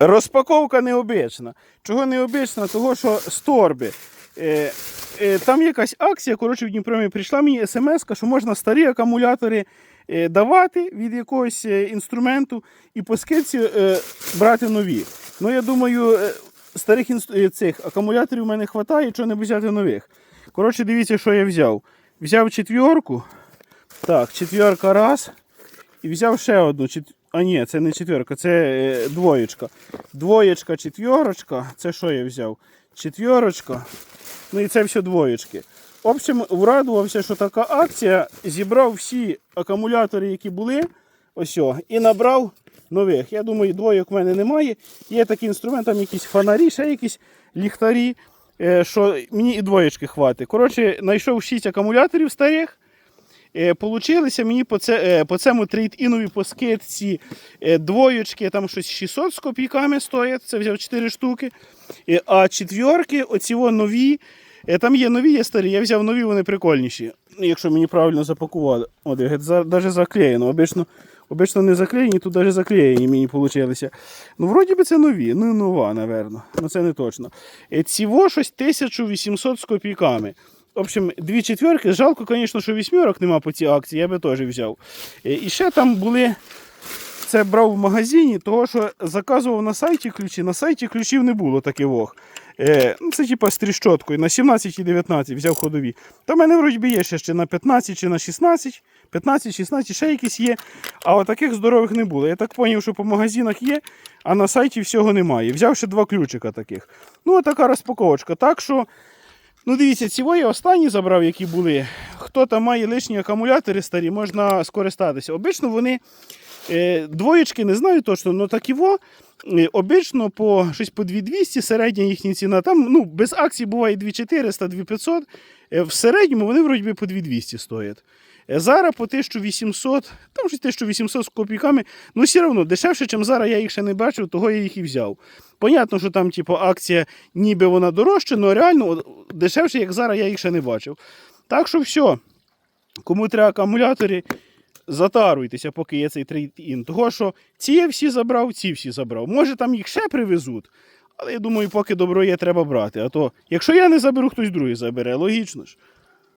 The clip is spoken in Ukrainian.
Розпаковка необична. Чого необична? Того, що з торби. Е, е, там якась акція, коротше, в Дніпромі прийшла мені смс, що можна старі акумулятори е, давати від якогось е, інструменту і по скидці е, брати нові. Ну, я думаю, е, старих інс- е, цих акумуляторів у мене вистачає, чого не взяти нових. Коротше, дивіться, що я взяв. Взяв четвірку. Так, четвірка раз. І взяв ще одну. чет- А ні, це не четвірка, це е, двоєчка. Двоєчка, четвірочка. Це що я взяв? Четвірочка. Ну і це все двоєчки. В общем, врадувався, що така акція. Зібрав всі акумулятори, які були. Ось і набрав нових. Я думаю, двоєк в мене немає. Є такий інструмент, там якісь фонарі, ще якісь ліхтарі, е, що мені і двоєчки хватить. Коротше, знайшов 6 акумуляторів старих. Е, Получилися мені по, це, е, по цьому трейд-інові по скидці е, двоєчки, там щось 600 з копійками стоять, це взяв 4 штуки. А четвірки, оці нові, там є нові, є старі, я взяв нові, вони прикольніші. Якщо мені правильно запакували. От, навіть заклеєно. Обично, обично не заклеєні, тут навіть заклеєні мені получилися. Ну, вроді би це нові, ну нова, напевно. Ну це не точно. Ціво щось 1800 з копійками. В общем, дві четверки. Жалко, звісно, що вісьмерок нема по цій акції, я би теж взяв. Е, І ще там були. Це брав в магазині, того що заказував на сайті ключі. На сайті ключів не було таких вог. Е, ну, це типа з тріщоткою на 17 і 19 взяв ходові. Та в мене вроді є ще, ще на 15 чи на 16, 15, 16, ще якісь є. А таких здорових не було. Я так зрозумів, що по магазинах є, а на сайті всього немає. Взяв ще два ключика таких. Ну, така розпаковочка. Так що. Ну, дивіться, ці я останні забрав, які були. Хто там має лишні акумулятори старі, можна скористатися. Обично вони е, двоєчки, не знаю точно, але такі во. е, Обично по щось по 2200 середня їхня ціна. Там ну, без акцій буває 2400, 2500. Е, В середньому вони вроді по 2200 стоять. Зараз по 1800, там щось 1800 з копійками, ну все одно дешевше, ніж зараз я їх ще не бачив, того я їх і взяв. Понятно, що там типу, акція ніби вона дорожча, але реально дешевше, як зараз, я їх ще не бачив. Так що все. Кому треба акумулятори, затаруйтеся, поки є цей трейд-ін. Того що ці я всі забрав, ці всі забрав. Може там їх ще привезуть, але я думаю, поки добро є, треба брати. А то, якщо я не заберу, хтось другий забере, логічно ж.